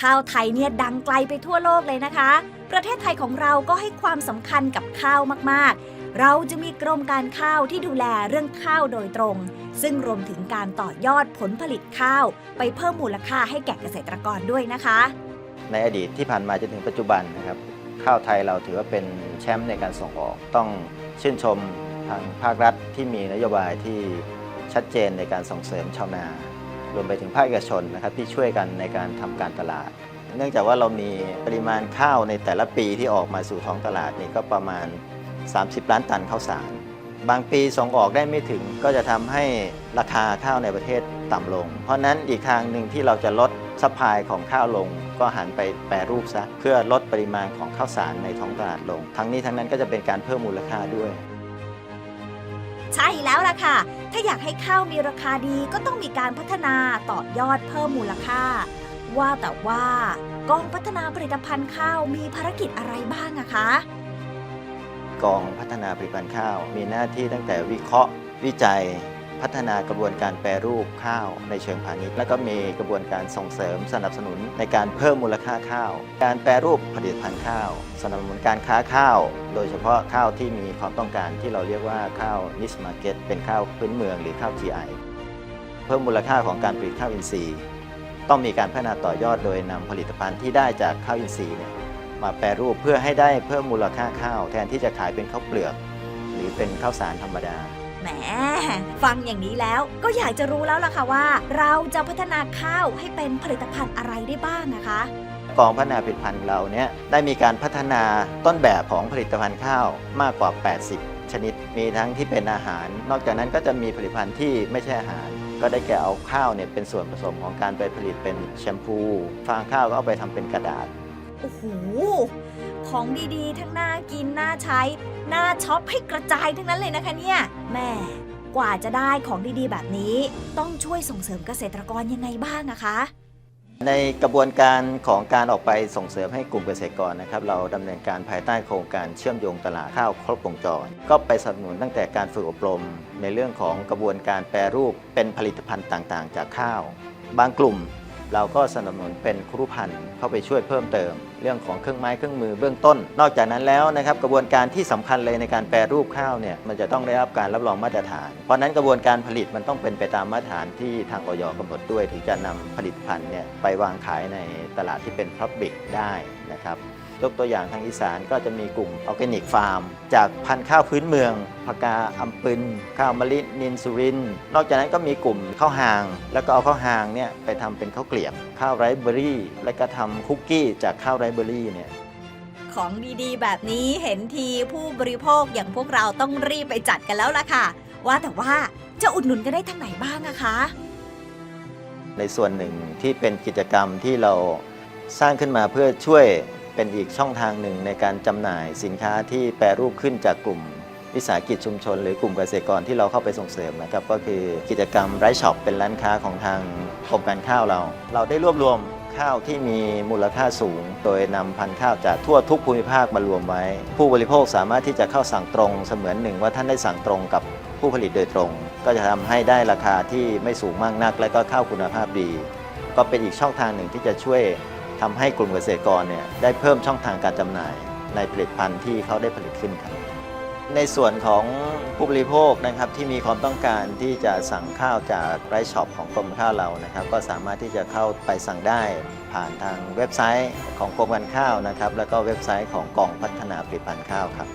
ข้าวไทยเนี่ยดังไกลไปทั่วโลกเลยนะคะ ประเทศไทยของเราก็ให้ความสำคัญกับข้าวมากๆ เราจะมีกรมการข้าวที่ดูแลเรื่องข้าวโดยตรง ซึ่งรวมถึงการต่อยอดผลผลิตข้าว ไปเพิ่มมูลค่าให้แก่เกษตรกรด้วยนะคะ ในอดีตที่ผ่านมาจนถึงปัจจุบันนะครับข้าวไทยเราถือว่าเป็นแชมป์ในการส่งออกต้องชื่นชมทางภาครัฐที่มีนโยบายที่ชัดเจนในการส่งเสริมชาวนา รวมไปถึงภาคเอกชนนะครับที่ช่วยกันในการทำการตลาด เนื่องจากว่าเรามีปริมาณข้าวในแต่ละปีที่ออกมาสู่ท้องตลาดนี่ก็ประมาณ 30 ล้านตันข้าวสาร บางปีส่งออกได้ไม่ถึงก็จะทำให้ราคาข้าวในประเทศต่ำลง เพราะฉะนั้นอีกทางหนึ่งที่เราจะลดซัพพลายของข้าวลง ก็หันไปแปรรูปซะเพื่อลดปริมาณของข้าวสารในท้องตลาดลง ทั้งนี้ทั้งนั้นก็จะเป็นการเพิ่มมูลค่าด้วย ใช่แล้วล่ะค่ะ ถ้าอยากให้ข้าวมีราคาดีก็ต้องมีการพัฒนาต่อยอดเพิ่มมูลค่า ว่าแต่ว่ากองพัฒนาผลิตภัณฑ์ข้าวมีภารกิจอะไรบ้างอะคะ กองพัฒนาผลิตภัณฑ์ข้าว มีหน้าที่ตั้งแต่วิเคราะห์วิจัย พัฒนากระบวนการแปรรูปข้าวในเชิงพาณิชย์ แล้วก็มีกระบวนการส่งเสริมสนับสนุนในการเพิ่มมูลค่าข้าว การแปรรูปผลิตภัณฑ์ข้าว สนับสนุนการค้าข้าว โดยเฉพาะข้าวที่มีความต้องการที่เราเรียกว่าข้าวนิชมาร์เก็ตเป็นข้าวพื้นเมืองหรือข้าว GI เพิ่มมูลค่าของการผลิตข้าวอินทรีย์ ต้องมีการพัฒนาต่อยอดโดยนำผลิตภัณฑ์ที่ได้จากข้าวอินทรีย์เนี่ยมาแปรรูปเพื่อให้ได้เพิ่มมูลค่าข้าว แทนที่จะขายเป็นข้าวเปลือก หรือเป็นข้าวสารธรรมดา แหมฟังอย่างนี้แล้วก็อยากจะรู้แล้วล่ะค่ะว่า เราจะพัฒนาข้าวให้เป็นผลิตภัณฑ์อะไรได้บ้างนะคะกองพัฒนาผลิตภัณฑ์เราเนี่ยได้มีการพัฒนาต้นแบบของผลิตภัณฑ์ข้าวมากกว่า 80 ชนิด มีทั้งที่เป็นอาหาร นอกจากนั้นก็จะมีผลิตภัณฑ์ที่ไม่ใช่อาหาร ก็ได้แก่เอาข้าวเนี่ยเป็นส่วนผสมของการไปผลิตเป็นแชมพู ฟางข้าวก็เอาไปทำเป็นกระดาษ โอ้โห ของดีๆ ทั้งน่ากิน น่าใช้ น่าช็อปให้กระจายทั้งนั้นเลยนะคะเนี่ย แม่กว่าจะได้ของดีๆ แบบนี้ ต้องช่วยส่งเสริมเกษตรกรยังไงบ้างอะคะ ในกระบวนการของการออกไปส่งเสริมให้กลุ่มเกษตรกรนะครับ เราดำเนินการภายใต้โครงการเชื่อมโยงตลาดข้าวครบวงจร ก็ไปสนับสนุนตั้งแต่การฝึกอบรม ในเรื่องของกระบวนการแปรรูปเป็นผลิตภัณฑ์ต่างๆ จากข้าว บางกลุ่ม เราก็สนับสนุนเป็นครุพันธ์เข้าไปช่วยเพิ่มเติม เรื่องของเครื่องไม้เครื่องมือเบื้องต้น นอกจากนั้นแล้วนะครับกระบวนการที่สำคัญเลยในการแปรรูปข้าวเนี่ยมันจะต้องได้รับการรับรองมาตรฐาน เพราะนั้นกระบวนการผลิตมันต้องเป็นไปตามมาตรฐานที่ทางออยกำหนดด้วยถึงจะนำผลิตภัณฑ์เนี่ยไปวางขายในตลาดที่เป็นพับบิกได้นะครับยกตัวอย่างทางอีสานก็จะมีกลุ่มออร์แกนิกฟาร์ม จากพันธุ์ข้าวพื้นเมืองพกาอัมปึนข้าวมะลินินสุริน นอกจากนั้นก็มีกลุ่มข้าวหาง แล้วก็เอาข้าวหางเนี่ยไปทำเป็นข้าวเกลียบข้าวไรซ์เบอร์รี่ แล้วก็ทำคุกกี้จากข้าวไรซ์เบอร์รี่เนี่ยของดีๆ แบบนี้เห็นทีผู้บริโภคอย่างพวกเราต้องรีบไปจัดกันแล้วล่ะค่ะ ว่าแต่ว่าจะอุดหนุนกันได้ทางไหนบ้างอะคะ ในส่วนหนึ่งที่เป็นกิจกรรมที่เราสร้างขึ้นมาเพื่อช่วยเป็นอีกช่องทางหนึ่งในการจำหน่ายสินค้าที่แปรรูปขึ้นจากกลุ่ม วิสาหกิจชุมชน หรือกลุ่มเกษตรกรที่เราเข้าไปส่งเสริมนะครับก็คือกิจกรรมไร้ช็อปเป็นร้านค้าของทางกรมการข้าวเรา เราได้รวบรวมข้าวที่มีมูลค่าสูง โดยนำพันธุ์ข้าวจากทั่วทุกภูมิภาคมารวมไว้ ผู้บริโภคสามารถที่จะเข้าสั่งตรงเสมือนหนึ่งว่าท่านได้สั่งตรงกับผู้ผลิตโดยตรง ก็จะทำให้ได้ราคาที่ไม่สูงมากนัก และก็ข้าวคุณภาพดี ก็เป็นอีกช่องทางหนึ่งที่จะช่วยทำให้กลุ่มเกษตรกรเนี่ยได้เพิ่มช่องทางการจำหน่าย ในผลิตภัณฑ์ที่เขาได้ผลิตขึ้นครับ ในส่วนของผู้บริโภคนะครับที่มีความต้องการที่จะสั่งข้าวจากไรช็อปของกรมข้าวเรานะครับ ก็สามารถที่จะเข้าไปสั่งได้ผ่านทางเว็บไซต์ของกรมการข้าวนะครับ แล้วก็เว็บไซต์ของกองพัฒนาผลิตภัณฑ์ข้าวครับ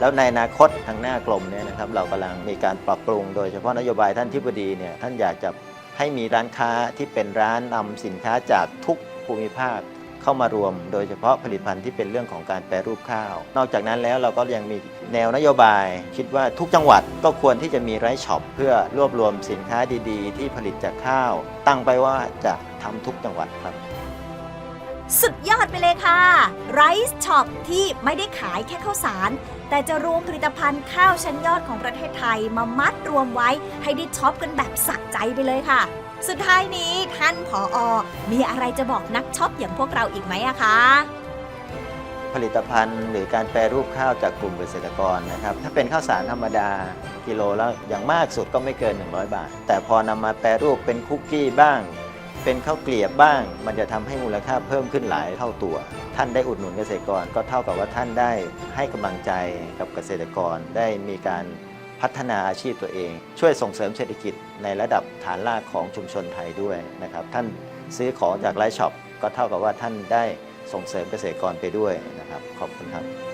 แล้วในอนาคตทางหน้ากลมเนี่ยนะครับเรากำลังมีการปรับปรุง โดยเฉพาะนโยบายท่านที่บดีเนี่ยท่านอยากจะให้มีร้านค้าที่เป็นร้านนำสินค้าจากทุกภูมิภาค เข้ามารวม โดยเฉพาะผลิตภัณฑ์ที่เป็นเรื่องของการแปรรูปข้าว นอกจากนั้นแล้วเราก็ยังมีแนวนโยบาย คิดว่าทุกจังหวัดก็ควรที่จะมีไร่ช็อปเพื่อรวบรวมสินค้าดี ๆ ที่ผลิตจากข้าว ตั้งไปว่าจะทำทุกจังหวัดครับ สุดยอดไปเลยค่ะ Rice Shop ที่ไม่ได้ขายแค่ข้าวสาร แต่จะรวมผลิตภัณฑ์ข้าวชั้นยอดของประเทศไทยมามัดรวมไว้ให้ได้ช็อปกันแบบสะใจไปเลยค่ะ สุดท้ายนี้ท่านผออมีอะไรจะบอกนักช็อปอย่างพวกเราอีกไหมอะคะผลิตภัณฑ์หรือการแปรรูปข้าวจากกลุ่มเกษตรกรนะครับถ้าเป็นข้าวสารธรรมดากิโลแล้วอย่างมากสุดก็ไม่เกิน 100 บาท แต่พอนำมาแปรรูปเป็นคุกกี้บ้าง เป็นข้าวเกลียบบ้าง มันจะทำให้มูลค่าเพิ่มขึ้นหลายเท่าตัว ท่านได้อุดหนุนเกษตรกรก็เท่ากับว่าท่านได้ให้กำลังใจกับเกษตรกรได้มีการพัฒนาอาชีพตัวเอง ช่วยส่งเสริมเศรษฐกิจในระดับฐานรากของชุมชนไทยด้วยนะครับท่านซื้อของจากไลฟ์ช็อปก็เท่ากับว่าท่านได้ส่งเสริมเกษตรกรไปด้วยนะครับ ขอบคุณครับ